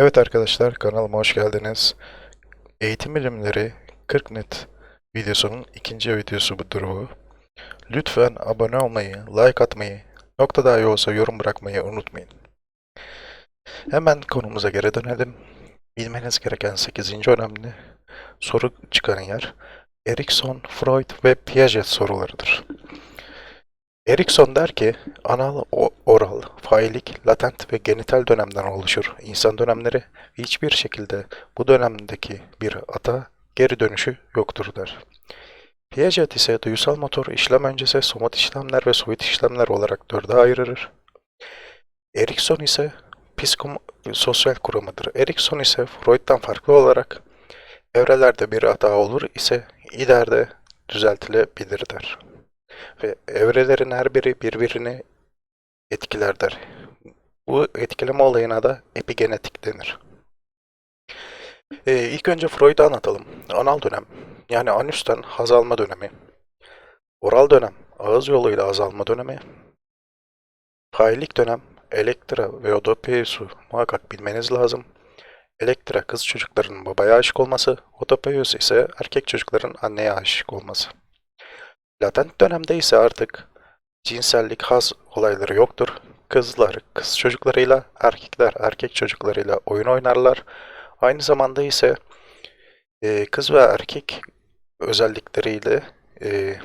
Evet arkadaşlar kanalıma hoş geldiniz. Eğitim bilimleri 40 net videosunun ikinci videosu bu. Lütfen abone olmayı, like atmayı, nokta dahi olsa yorum bırakmayı unutmayın. Hemen konumuza geri dönelim. Bilmeniz gereken 8. önemli soru çıkan yer Erikson, Freud ve Piaget sorularıdır. Erikson der ki, anal, oral, failik, latent ve genital dönemden oluşur. İnsan dönemleri hiçbir şekilde bu dönemdeki bir ata geri dönüşü yoktur der. Piaget ise duyusal motor işlem öncesi somat işlemler ve soyut işlemler olarak dörde ayırır. Erikson ise psikom sosyal kuramıdır. Erikson ise Freud'dan farklı olarak evrelerde bir hata olur ise ileride düzeltilebilir der ve evrelerin her biri birbirini etkiler der. Bu etkileme olayına da epigenetik denir. Ee, ilk önce Freud'u anlatalım. Anal dönem, yani anüsten haz alma dönemi. Oral dönem, ağız yoluyla haz alma dönemi. Failik dönem, Elektra ve Odopeus'u muhakkak bilmeniz lazım. Elektra kız çocukların babaya aşık olması, Odopeus ise erkek çocukların anneye aşık olması. Latent dönemde ise artık cinsellik haz olayları yoktur. Kızlar kız çocuklarıyla, erkekler erkek çocuklarıyla oyun oynarlar. Aynı zamanda ise e, kız ve erkek özellikleriyle e,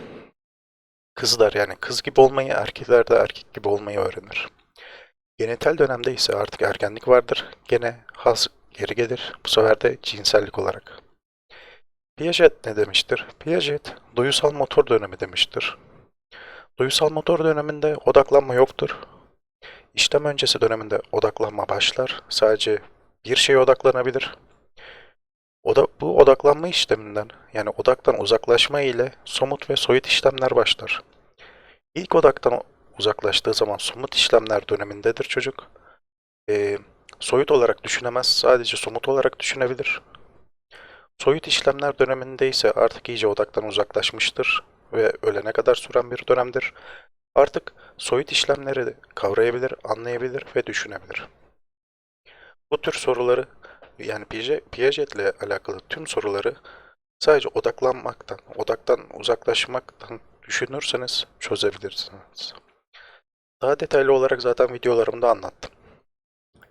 kızlar yani kız gibi olmayı, erkekler de erkek gibi olmayı öğrenir. Genital dönemde ise artık ergenlik vardır. Gene haz geri gelir. Bu sefer de cinsellik olarak. Piaget ne demiştir? Piaget, duyusal motor dönemi demiştir. Duyusal motor döneminde odaklanma yoktur. İşlem öncesi döneminde odaklanma başlar. Sadece bir şeye odaklanabilir. O da, bu odaklanma işleminden yani odaktan uzaklaşma ile somut ve soyut işlemler başlar. İlk odaktan uzaklaştığı zaman somut işlemler dönemindedir çocuk. Ee, soyut olarak düşünemez, sadece somut olarak düşünebilir. Soyut işlemler döneminde ise artık iyice odaktan uzaklaşmıştır ve ölene kadar süren bir dönemdir. Artık soyut işlemleri kavrayabilir, anlayabilir ve düşünebilir. Bu tür soruları yani Piaget, Piaget'le alakalı tüm soruları sadece odaklanmaktan, odaktan uzaklaşmaktan düşünürseniz çözebilirsiniz. Daha detaylı olarak zaten videolarımda anlattım.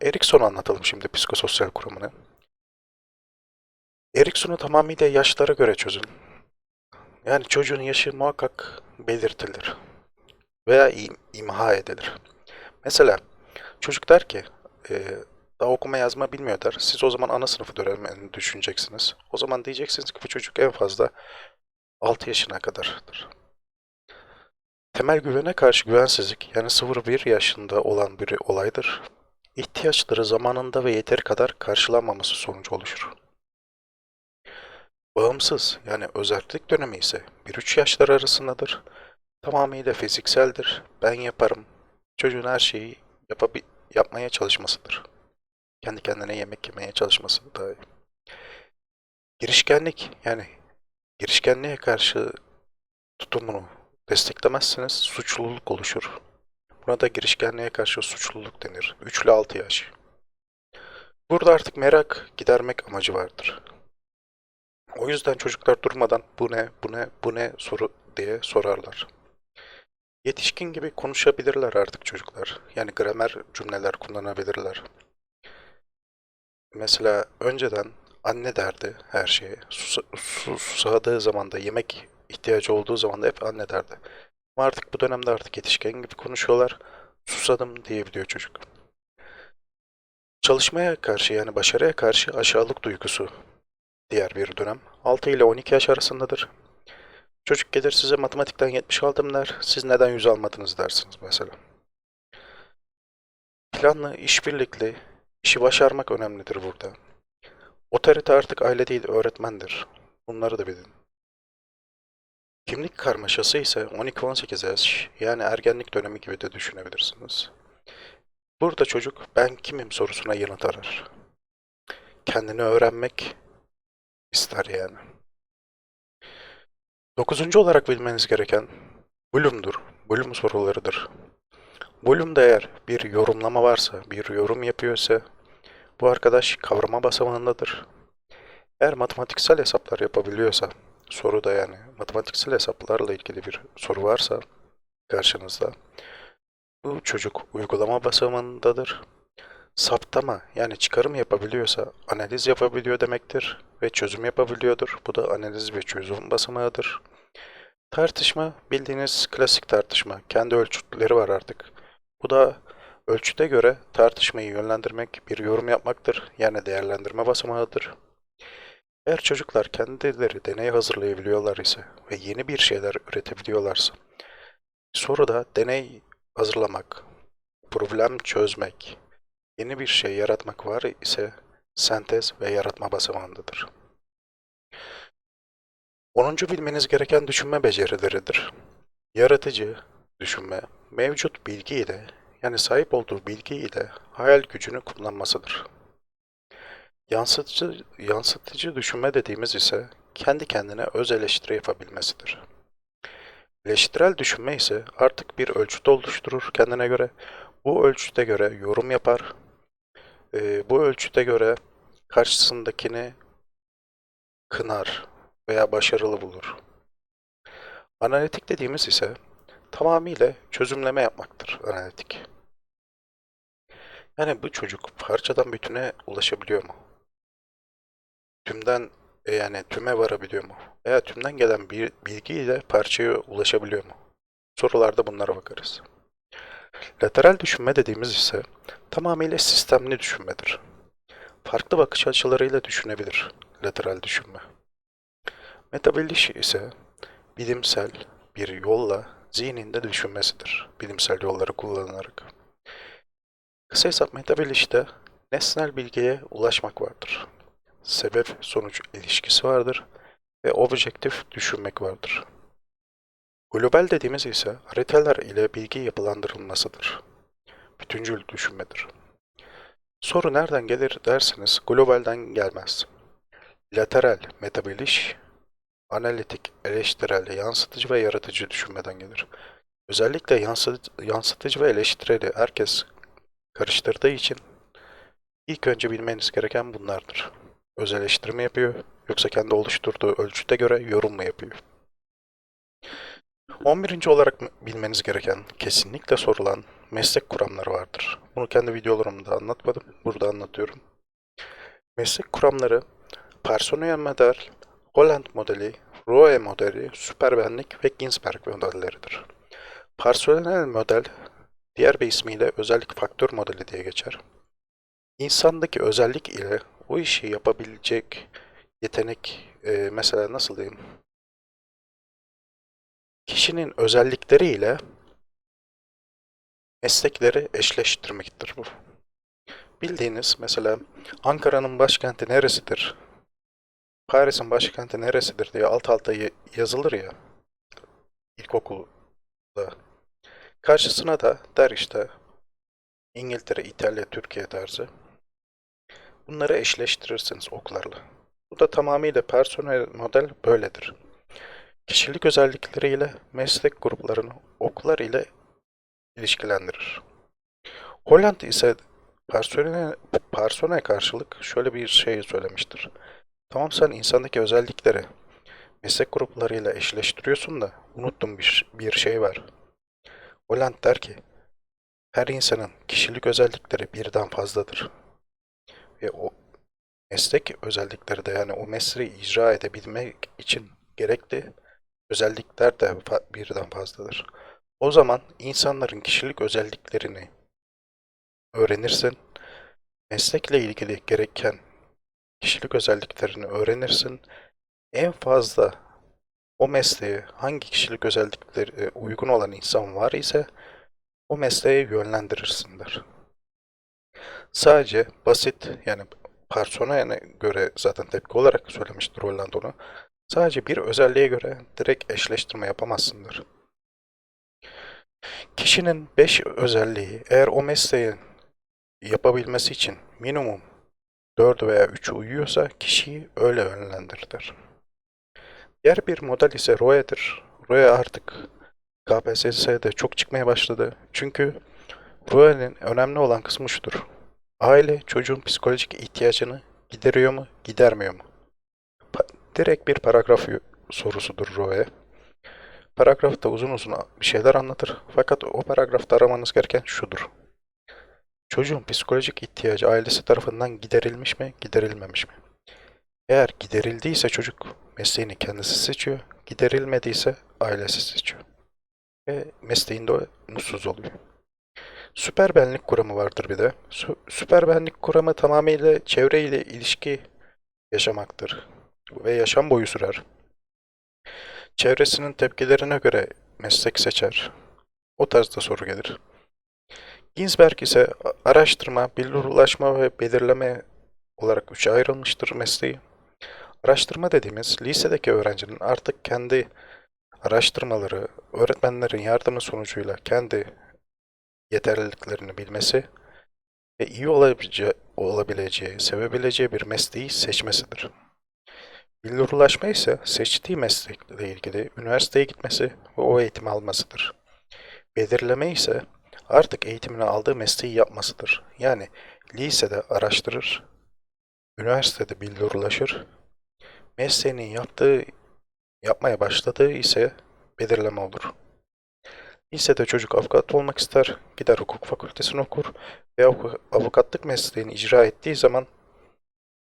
Erikson'u anlatalım şimdi psikososyal kuramını. Erikson'u tamamıyla yaşlara göre çözün. Yani çocuğun yaşı muhakkak belirtilir veya im- imha edilir. Mesela çocuk der ki e, daha okuma yazma bilmiyor der. Siz o zaman ana sınıfı dönemini düşüneceksiniz. O zaman diyeceksiniz ki bu çocuk en fazla 6 yaşına kadardır. Temel güvene karşı güvensizlik yani 0-1 yaşında olan bir olaydır. İhtiyaçları zamanında ve yeteri kadar karşılanmaması sonucu oluşur. Bağımsız yani özellik dönemi ise 1-3 yaşlar arasındadır. Tamamıyla fizikseldir. Ben yaparım. Çocuğun her şeyi yapabi yapmaya çalışmasıdır. Kendi kendine yemek yemeye çalışması da. Girişkenlik yani girişkenliğe karşı tutumunu desteklemezseniz suçluluk oluşur. Buna da girişkenliğe karşı suçluluk denir. 3 ile 6 yaş. Burada artık merak gidermek amacı vardır. O yüzden çocuklar durmadan bu ne, bu ne, bu ne soru diye sorarlar. Yetişkin gibi konuşabilirler artık çocuklar. Yani gramer cümleler kullanabilirler. Mesela önceden anne derdi her şeye. Susa, su- susadığı zaman da yemek ihtiyacı olduğu zaman da hep anne derdi. Ama artık bu dönemde artık yetişkin gibi konuşuyorlar. Susadım diyebiliyor çocuk. Çalışmaya karşı yani başarıya karşı aşağılık duygusu diğer bir dönem. 6 ile 12 yaş arasındadır. Çocuk gelir size matematikten 70 aldım der. Siz neden 100 almadınız dersiniz mesela. Planlı, işbirlikli, işi başarmak önemlidir burada. Otorite artık aile değil öğretmendir. Bunları da bilin. Kimlik karmaşası ise 12-18 yaş yani ergenlik dönemi gibi de düşünebilirsiniz. Burada çocuk ben kimim sorusuna yanıt arar. Kendini öğrenmek ister yani. Dokuzuncu olarak bilmeniz gereken Bloom'dur. Bloom sorularıdır. Bloom'da eğer bir yorumlama varsa, bir yorum yapıyorsa Bu arkadaş kavrama basamağındadır. Eğer matematiksel hesaplar yapabiliyorsa, soruda yani matematiksel hesaplarla ilgili bir soru varsa karşınızda, bu çocuk uygulama basamağındadır. Saptama yani çıkarım yapabiliyorsa analiz yapabiliyor demektir ve çözüm yapabiliyordur. Bu da analiz ve çözüm basamağıdır. Tartışma bildiğiniz klasik tartışma. Kendi ölçütleri var artık. Bu da ölçüte göre tartışmayı yönlendirmek, bir yorum yapmaktır. Yani değerlendirme basamağıdır. Eğer çocuklar kendileri deney hazırlayabiliyorlar ise ve yeni bir şeyler üretebiliyorlarsa, soruda deney hazırlamak, problem çözmek, yeni bir şey yaratmak var ise sentez ve yaratma basamağındadır. 10. bilmeniz gereken düşünme becerileridir. Yaratıcı düşünme, mevcut bilgi ile yani sahip olduğu bilgi ile hayal gücünü kullanmasıdır. Yansıtıcı, yansıtıcı düşünme dediğimiz ise kendi kendine öz eleştiri yapabilmesidir. Eleştirel düşünme ise artık bir ölçüt oluşturur kendine göre. Bu ölçüte göre yorum yapar. Ee, bu ölçüte göre karşısındakini kınar veya başarılı bulur. Analitik dediğimiz ise tamamıyla çözümleme yapmaktır analitik. Yani bu çocuk parçadan bütüne ulaşabiliyor mu? Tümden e, yani tüme varabiliyor mu? Veya tümden gelen bir bilgiyle parçaya ulaşabiliyor mu? Sorularda bunlara bakarız. Lateral düşünme dediğimiz ise tamamıyla sistemli düşünmedir. Farklı bakış açılarıyla düşünebilir lateral düşünme. Metabilliş ise bilimsel bir yolla zihninde düşünmesidir. Bilimsel yolları kullanarak. Kısa hesap metabilişte nesnel bilgiye ulaşmak vardır. Sebep-sonuç ilişkisi vardır ve objektif düşünmek vardır. Global dediğimiz ise haritalar ile bilgi yapılandırılmasıdır. Bütüncül düşünmedir. Soru nereden gelir derseniz globalden gelmez. Lateral metabiliş, analitik, eleştirel, yansıtıcı ve yaratıcı düşünmeden gelir. Özellikle yansıtıcı, ve eleştireli herkes karıştırdığı için ilk önce bilmeniz gereken bunlardır. Öz eleştiri mi yapıyor yoksa kendi oluşturduğu ölçüte göre yorum mu yapıyor? 11. olarak bilmeniz gereken, kesinlikle sorulan meslek kuramları vardır. Bunu kendi videolarımda anlatmadım, burada anlatıyorum. Meslek kuramları Personel model, Holland modeli, Roe modeli, süperbenlik ve Ginsberg modelleridir. Personel model, diğer bir ismiyle özellik faktör modeli diye geçer. İnsandaki özellik ile o işi yapabilecek yetenek, e, mesela nasıl diyeyim, kişinin özellikleri ile meslekleri eşleştirmektir bu. Bildiğiniz mesela Ankara'nın başkenti neresidir? Paris'in başkenti neresidir diye alt alta yazılır ya ilkokulda. Karşısına da der işte İngiltere, İtalya, Türkiye tarzı. Bunları eşleştirirsiniz oklarla. Bu da tamamıyla personel model böyledir. Kişilik özellikleriyle meslek gruplarını oklar ile ilişkilendirir. Holland ise personel, personel karşılık şöyle bir şey söylemiştir. Tamam sen insandaki özellikleri meslek gruplarıyla eşleştiriyorsun da unuttum bir, bir şey var. Holland der ki her insanın kişilik özellikleri birden fazladır. Ve o meslek özellikleri de yani o mesleği icra edebilmek için gerekli özellikler de birden fazladır. O zaman insanların kişilik özelliklerini öğrenirsin. Meslekle ilgili gereken kişilik özelliklerini öğrenirsin. En fazla o mesleğe hangi kişilik özellikleri uygun olan insan var ise o mesleğe yönlendirirsindir. Sadece basit yani personaya göre zaten tepki olarak söylemiştir Holland onu. Sadece bir özelliğe göre direkt eşleştirme yapamazsındır. Kişinin 5 özelliği eğer o mesleğin yapabilmesi için minimum 4 veya 3 uyuyorsa kişiyi öyle yönlendirir. Diğer bir model ise ROE'dir. ROE artık KPSS'de çok çıkmaya başladı. Çünkü ROE'nin önemli olan kısmı şudur. Aile çocuğun psikolojik ihtiyacını gideriyor mu, gidermiyor mu? Pa- direkt bir paragraf sorusudur Roe. Paragrafta uzun uzun bir şeyler anlatır. Fakat o paragrafta aramanız gereken şudur. Çocuğun psikolojik ihtiyacı ailesi tarafından giderilmiş mi, giderilmemiş mi? Eğer giderildiyse çocuk mesleğini kendisi seçiyor, giderilmediyse ailesi seçiyor. Ve mesleğinde mutsuz oluyor. Süper benlik kuramı vardır bir de. Sü- süper benlik kuramı tamamıyla çevreyle ilişki yaşamaktır. Ve yaşam boyu sürer. Çevresinin tepkilerine göre meslek seçer. O tarzda soru gelir. Ginsberg ise araştırma, bildirilaşma ve belirleme olarak üçe ayrılmıştır mesleği. Araştırma dediğimiz lisedeki öğrencinin artık kendi araştırmaları, öğretmenlerin yardımı sonucuyla kendi yeterliliklerini bilmesi ve iyi olabileceği, olabileceği, sevebileceği bir mesleği seçmesidir. Billurlaşma ise seçtiği meslekle ilgili üniversiteye gitmesi ve o eğitimi almasıdır. Belirleme ise artık eğitimini aldığı mesleği yapmasıdır. Yani lisede araştırır, üniversitede billurlaşır, mesleğini yaptığı, yapmaya başladığı ise belirleme olur. Lisede çocuk avukat olmak ister, gider hukuk fakültesini okur ve avu- avukatlık mesleğini icra ettiği zaman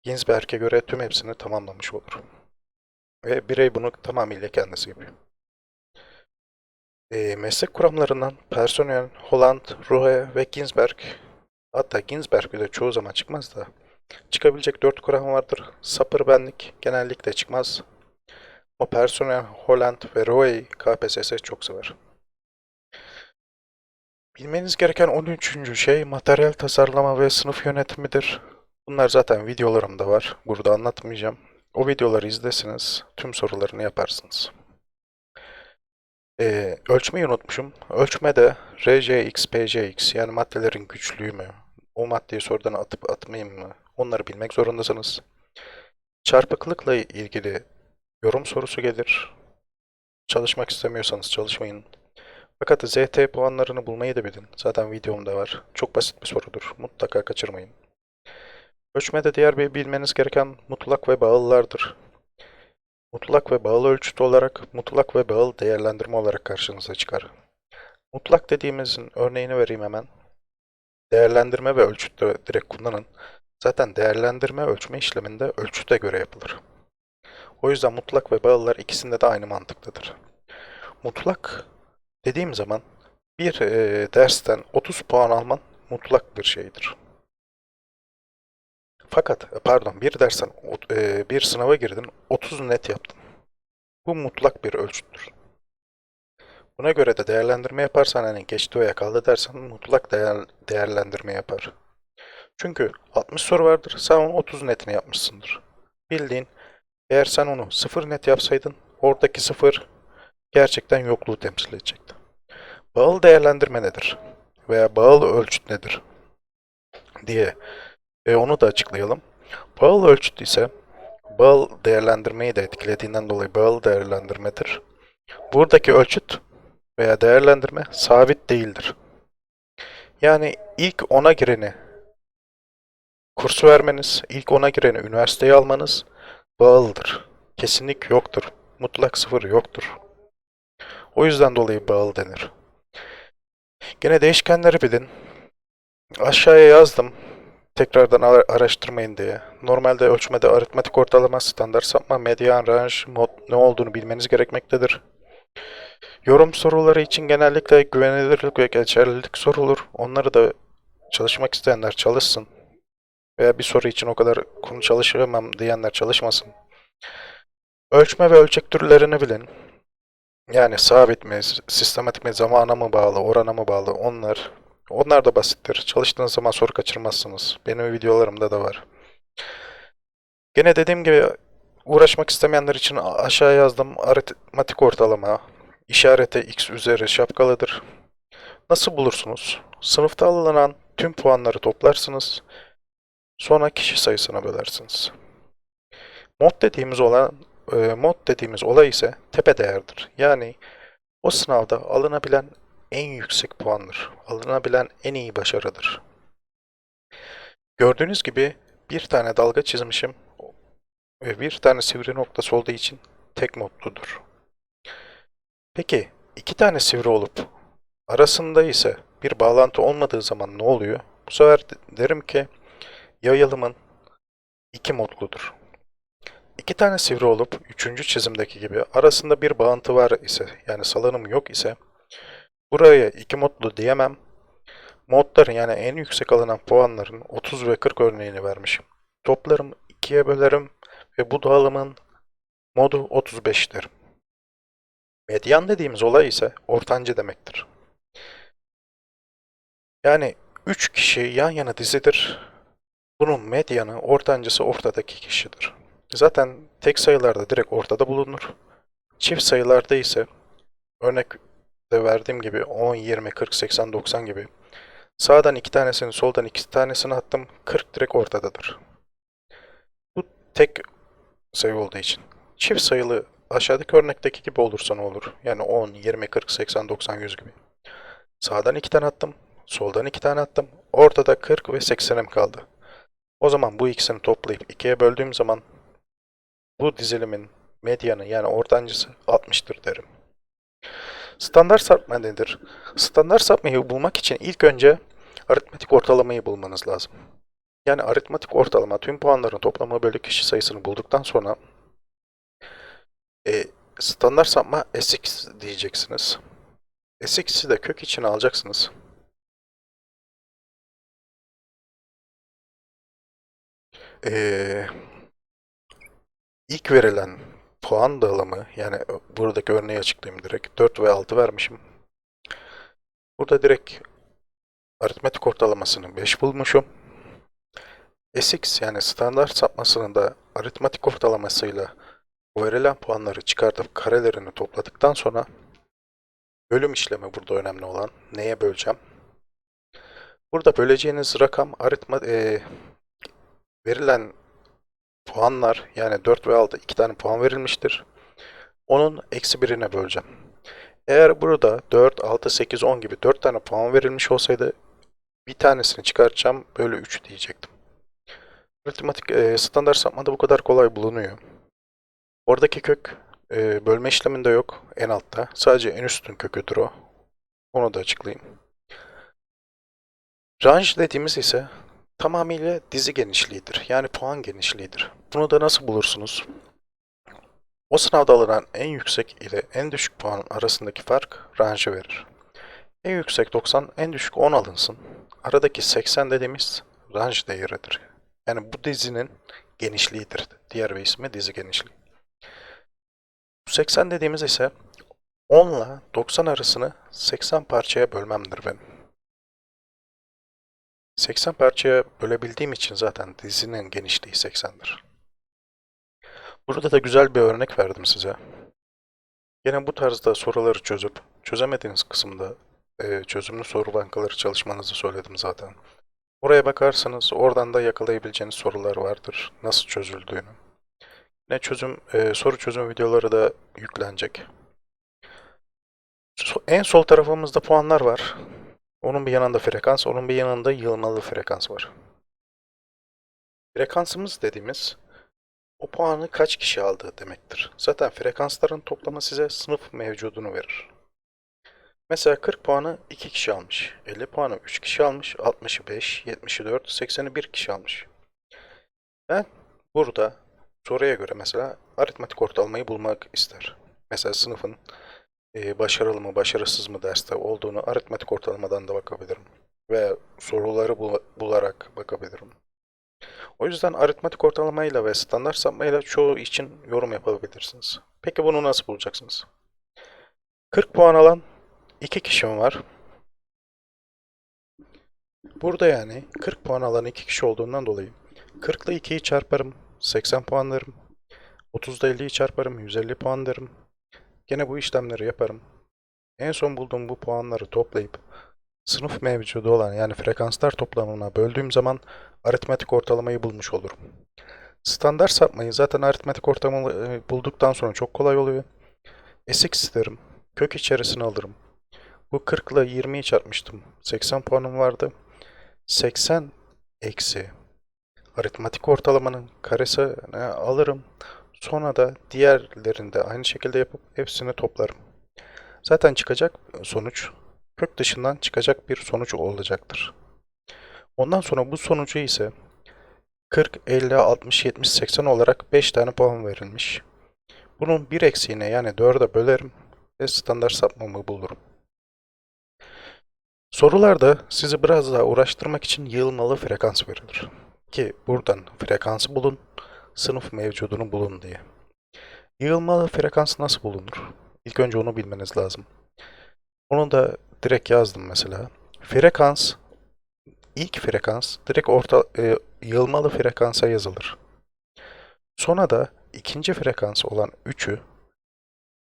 Ginsberg'e göre tüm hepsini tamamlamış olur. Ve birey bunu tamamıyla kendisi yapıyor. Ee, meslek kuramlarından Personel, Holland, Ruhe ve Ginsberg hatta Ginsberg bile çoğu zaman çıkmaz da çıkabilecek dört kuram vardır. Sapır benlik genellikle çıkmaz. Ama Personel, Holland ve Ruhe'yi KPSS çok sever. Bilmeniz gereken 13. şey materyal tasarlama ve sınıf yönetimidir. Bunlar zaten videolarımda var. Burada anlatmayacağım. O videoları izlesiniz. Tüm sorularını yaparsınız. Ee, ölçmeyi unutmuşum. Ölçme de RCX, PCX yani maddelerin güçlüğü mü? O maddeyi sorudan atıp atmayayım mı? Onları bilmek zorundasınız. Çarpıklıkla ilgili yorum sorusu gelir. Çalışmak istemiyorsanız çalışmayın. Fakat ZT puanlarını bulmayı da bilin. Zaten videomda var. Çok basit bir sorudur. Mutlaka kaçırmayın. Ölçmede diğer bir bilmeniz gereken mutlak ve bağlılardır. Mutlak ve bağlı ölçüt olarak mutlak ve bağlı değerlendirme olarak karşınıza çıkar. Mutlak dediğimizin örneğini vereyim hemen. Değerlendirme ve ölçütte direkt kullanın. Zaten değerlendirme ölçme işleminde ölçüte göre yapılır. O yüzden mutlak ve bağlılar ikisinde de aynı mantıktadır. Mutlak dediğim zaman bir e, dersten 30 puan alman mutlak bir şeydir. Fakat pardon bir dersten ot- e, bir sınava girdin 30 net yaptın. Bu mutlak bir ölçüttür. Buna göre de değerlendirme yaparsan hani geçti veya kaldı dersen mutlak değer, değerlendirme yapar. Çünkü 60 soru vardır sen onu 30 netini yapmışsındır. Bildiğin eğer sen onu 0 net yapsaydın oradaki 0 gerçekten yokluğu temsil edecekti. Bağıl değerlendirme nedir? Veya bağıl ölçüt nedir? diye e, onu da açıklayalım. Bağıl ölçüt ise bağıl değerlendirmeyi de etkilediğinden dolayı bağıl değerlendirmedir. Buradaki ölçüt veya değerlendirme sabit değildir. Yani ilk ona gireni kursu vermeniz, ilk ona gireni üniversiteye almanız bağlıdır. Kesinlik yoktur. Mutlak sıfır yoktur. O yüzden dolayı bağlı denir. Gene değişkenleri bilin. Aşağıya yazdım. Tekrardan ara- araştırmayın diye. Normalde ölçmede aritmetik ortalama, standart sapma, median, range, mod ne olduğunu bilmeniz gerekmektedir. Yorum soruları için genellikle güvenilirlik ve geçerlilik sorulur. Onları da çalışmak isteyenler çalışsın. Veya bir soru için o kadar konu çalışamam diyenler çalışmasın. Ölçme ve ölçek türlerini bilin. Yani sabit mi, sistematik mi, zamana mı bağlı, orana mı bağlı onlar. Onlar da basittir. Çalıştığınız zaman soru kaçırmazsınız. Benim videolarımda da var. Gene dediğim gibi uğraşmak istemeyenler için aşağı yazdım. Aritmatik ortalama. İşareti x üzeri şapkalıdır. Nasıl bulursunuz? Sınıfta alınan tüm puanları toplarsınız. Sonra kişi sayısına bölersiniz. Mod dediğimiz olan e, mod dediğimiz olay ise tepe değerdir. Yani o sınavda alınabilen en yüksek puandır. Alınabilen en iyi başarıdır. Gördüğünüz gibi bir tane dalga çizmişim ve bir tane sivri noktası olduğu için tek modludur. Peki iki tane sivri olup arasında ise bir bağlantı olmadığı zaman ne oluyor? Bu sefer de- derim ki yayılımın iki modludur. İki tane sivri olup üçüncü çizimdeki gibi arasında bir bağıntı var ise yani salınım yok ise buraya iki modlu diyemem. Modların yani en yüksek alınan puanların 30 ve 40 örneğini vermişim. Toplarım ikiye bölerim ve bu dağılımın modu 35 derim. Medyan dediğimiz olay ise ortancı demektir. Yani 3 kişi yan yana dizidir. Bunun medyanı, ortancısı ortadaki kişidir. Zaten tek sayılarda direkt ortada bulunur. Çift sayılarda ise örnek de verdiğim gibi 10, 20, 40, 80, 90 gibi sağdan iki tanesini, soldan iki tanesini attım. 40 direkt ortadadır. Bu tek sayı olduğu için. Çift sayılı aşağıdaki örnekteki gibi olursa ne olur? Yani 10, 20, 40, 80, 90, 100 gibi. Sağdan iki tane attım. Soldan iki tane attım. Ortada 40 ve 80'im kaldı. O zaman bu ikisini toplayıp ikiye böldüğüm zaman bu dizilimin medyanı yani ortancısı 60'tır derim. Standart sapma nedir? Standart sapmayı bulmak için ilk önce aritmetik ortalamayı bulmanız lazım. Yani aritmetik ortalama tüm puanların toplamı bölü kişi sayısını bulduktan sonra e, standart sapma Sx diyeceksiniz. Sx'i de kök içine alacaksınız. Ee, ilk verilen puan dağılımı yani buradaki örneği açıklayayım direkt 4 ve 6 vermişim. Burada direkt aritmetik ortalamasını 5 bulmuşum. Sx yani standart sapmasının da aritmetik ortalamasıyla verilen puanları çıkartıp karelerini topladıktan sonra bölüm işlemi burada önemli olan. Neye böleceğim? Burada böleceğiniz rakam aritma e, verilen puanlar yani 4 ve 6 iki tane puan verilmiştir. Onun eksi birine böleceğim. Eğer burada 4, 6, 8, 10 gibi 4 tane puan verilmiş olsaydı bir tanesini çıkartacağım bölü 3 diyecektim. Aritmatik e, standart sapmada bu kadar kolay bulunuyor. Oradaki kök e, bölme işleminde yok en altta. Sadece en üstün köküdür o. Onu da açıklayayım. Range dediğimiz ise tamamıyla dizi genişliğidir. Yani puan genişliğidir. Bunu da nasıl bulursunuz? O sınavda alınan en yüksek ile en düşük puanın arasındaki fark range verir. En yüksek 90, en düşük 10 alınsın. Aradaki 80 dediğimiz range değeridir. Yani bu dizinin genişliğidir. Diğer bir ismi dizi genişliği. 80 dediğimiz ise 10 ile 90 arasını 80 parçaya bölmemdir benim. 80 parçaya bölebildiğim için zaten dizinin genişliği 80'dir. Burada da güzel bir örnek verdim size. Yine bu tarzda soruları çözüp çözemediğiniz kısımda e, çözümlü soru bankaları çalışmanızı söyledim zaten. Oraya bakarsanız oradan da yakalayabileceğiniz sorular vardır. Nasıl çözüldüğünü. Yine çözüm e, soru çözüm videoları da yüklenecek. En sol tarafımızda puanlar var. Onun bir yanında frekans, onun bir yanında yığılmalı frekans var. Frekansımız dediğimiz o puanı kaç kişi aldı demektir. Zaten frekansların toplamı size sınıf mevcudunu verir. Mesela 40 puanı 2 kişi almış, 50 puanı 3 kişi almış, 60'ı 5, 70'i 4, 80'i 1 kişi almış. Ben burada soruya göre mesela aritmetik ortalamayı bulmak ister. Mesela sınıfın e, başarılı mı, başarısız mı derste olduğunu aritmetik ortalamadan da bakabilirim. Ve soruları bul- bularak bakabilirim. O yüzden aritmetik ortalamayla ve standart sapmayla çoğu için yorum yapabilirsiniz. Peki bunu nasıl bulacaksınız? 40 puan alan 2 kişim var. Burada yani 40 puan alan 2 kişi olduğundan dolayı 40 ile 2'yi çarparım 80 puan derim. 30 ile 50'yi çarparım 150 puan derim. Gene bu işlemleri yaparım. En son bulduğum bu puanları toplayıp sınıf mevcudu olan yani frekanslar toplamına böldüğüm zaman aritmetik ortalamayı bulmuş olurum. Standart sapmayı zaten aritmetik ortalamayı bulduktan sonra çok kolay oluyor. Sx isterim. Kök içerisine alırım. Bu 40 ile 20'yi çarpmıştım. 80 puanım vardı. 80 eksi aritmatik ortalamanın karesini alırım. Sonra da diğerlerini de aynı şekilde yapıp hepsini toplarım. Zaten çıkacak sonuç kök dışından çıkacak bir sonuç olacaktır. Ondan sonra bu sonucu ise 40, 50, 60, 70, 80 olarak 5 tane puan verilmiş. Bunun bir eksiğine yani 4'e bölerim ve standart sapmamı bulurum. Sorularda sizi biraz daha uğraştırmak için yığılmalı frekans verilir. Ki buradan frekansı bulun, sınıf mevcudunu bulun diye. Yığılmalı frekans nasıl bulunur? İlk önce onu bilmeniz lazım. Onu da direkt yazdım mesela. Frekans, ilk frekans direkt orta e, yığılmalı frekansa yazılır. Sonra da ikinci frekans olan 3'ü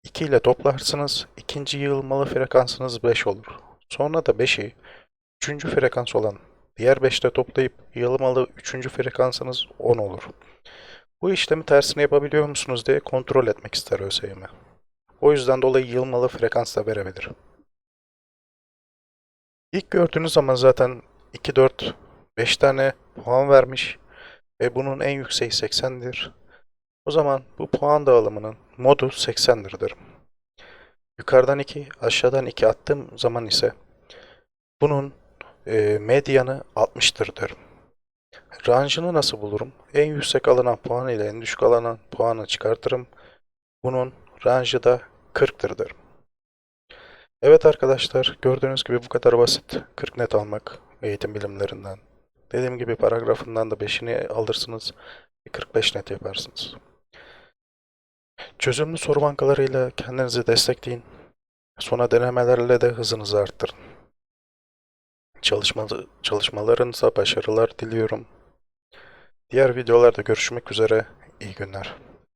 2 ile toplarsınız. İkinci yığılmalı frekansınız 5 olur. Sonra da 5'i üçüncü frekans olan diğer 5'te toplayıp yığılmalı üçüncü frekansınız 10 olur. Bu işlemi tersine yapabiliyor musunuz diye kontrol etmek ister ÖSYM. O yüzden dolayı yığılmalı frekans da verebilir. İlk gördüğünüz zaman zaten 2, 4, 5 tane puan vermiş ve bunun en yükseği 80'dir. O zaman bu puan dağılımının modu 80'dir derim. Yukarıdan 2, aşağıdan 2 attığım zaman ise bunun e, medyanı 60'tır derim. Range'ını nasıl bulurum? En yüksek alınan puan ile en düşük alınan puanı çıkartırım. Bunun range'ı da 40'tır derim. Evet arkadaşlar, gördüğünüz gibi bu kadar basit. 40 net almak eğitim bilimlerinden. Dediğim gibi paragrafından da 5'ini alırsınız. 45 net yaparsınız. Çözümlü soru bankalarıyla kendinizi destekleyin. Sonra denemelerle de hızınızı arttırın. Çalışmalı, çalışmalarınıza başarılar diliyorum. Diğer videolarda görüşmek üzere. İyi günler.